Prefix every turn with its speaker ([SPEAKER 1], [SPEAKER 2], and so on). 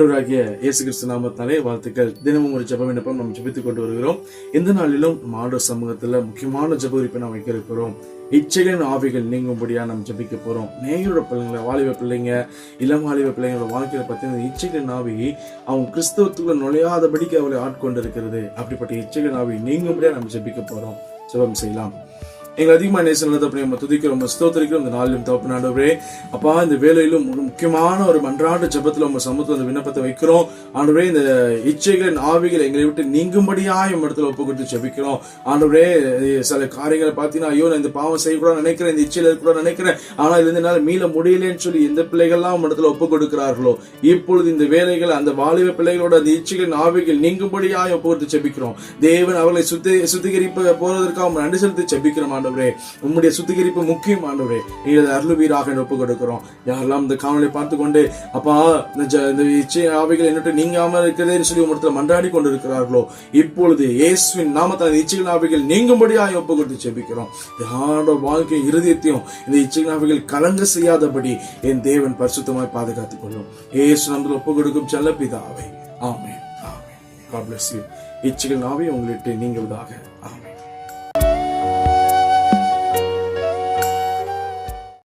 [SPEAKER 1] ஆண்டவராகிய இயேசு கிறிஸ்து நாமத்தினாலே வாழ்த்துக்கள். தினமும் ஒரு ஜபம் விண்ணப்பம் நாம் ஜபித்துக் கொண்டு வருகிறோம். இந்த நாளிலும் நம்ம ஆண்டவர் சமூகத்துல முக்கியமான ஜெப குறிப்பை நாம் வைக்க இருக்கிறோம். இச்சைகளின் ஆவிகள் நீங்கும்படியா நம்ம ஜெபிக்க போறோம். நேயரோட பிள்ளைங்களை வாலிப பிள்ளைங்க இளம் வாலிப பிள்ளைங்களோட வாழ்க்கையில பார்த்தீங்கன்னா இச்சைகளின் ஆவி அவங்க கிறிஸ்தவத்துக்குள்ள நுழையாதபடிக்கு அவளை ஆட்கொண்டு இருக்கிறது அப்படிப்பட்ட இச்சைகளின் ஆவி நீங்கும்படியா நம்ம ஜபிக்க போறோம். ஜபம் செய்யலாம். எங்கள் அதிகமாக நேசம் அப்படி நம்ம துதிக்கிறோம் ஸ்தோத்திரிக்கிறோம். இந்த நாளிலும் தப்பு ஆண்டவரே அப்பா இந்த வேலையிலும் ஒரு முக்கியமான ஒரு மன்றாட்டு ஜபத்தில் உங்கள் சமூகத்தில் அந்த விண்ணப்பத்தை வைக்கிறோம். ஆண்டவரே இந்த இச்சைகளின் ஆவிகள் எங்களை விட்டு நீங்கும்படியா எம் இடத்துல ஒப்பு கொடுத்து ஜெபிக்கிறோம். ஆண்டவரே சில காரியங்களை பார்த்தீங்கன்னா ஐயோ நான் இந்த பாவம் செய்யக்கூடாது நினைக்கிறேன் இந்த இச்சையில இருக்கக்கூடாது நினைக்கிறேன். ஆனால் இதுல என்னால் மீள முடியலன்னு சொல்லி எந்த பிள்ளைகள்லாம் உம் இடத்துல ஒப்பு கொடுக்கிறார்களோ இப்பொழுது இந்த வேலைகள் அந்த வாலிப பிள்ளைகளோட அந்த இச்சைகளின் ஆவிகள் நீங்கும்படியாக ஒப்பு கொடுத்து ஜபிக்கிறோம். தேவன் அவர்களை சுத்தி சுத்திகரிப்ப போறதற்காக நன்றி செலுத்தி ஜபிக்கிறோம் ஆண்டவர். உம்முடைய சுத்திகரிப்பு முக்கியம் ஆண்டவரே. நீங்க அருளுவீராக ஒப்பு கொடுக்கிறோம் யாரெல்லாம் இந்த காணொலி பார்த்து கொண்டு அப்பா இந்த ஆவைகள் இச்சை ஆவிகள் என்னட்டு நீங்காம இருக்கிறதேன்னு சொல்லி உம்மிடத்துல மன்றாடி கொண்டு இருக்கிறார்களோ இப்பொழுது இயேசுவின் நாமத்தில் இச்சை இச்சைகள் ஆவிகள் நீங்கும்படியாக ஒப்பு கொடுத்து செபிக்கிறோம் யாரோட வாழ்க்கை இருதயத்தையும் இந்த இச்சைகள் ஆவிகள் கலங்க செய்யாதபடி என் தேவன் பரிசுத்தமாய் பாதுகாத்துக் கொள்ளும். இயேசு நமக்கு ஒப்பு கொடுக்கும் செல்ல பிதாவை. ஆமே ஆமென். God bless இச்சைகள் ஆவி உங்கள்கிட்ட நீங்குவதாக. ஆமே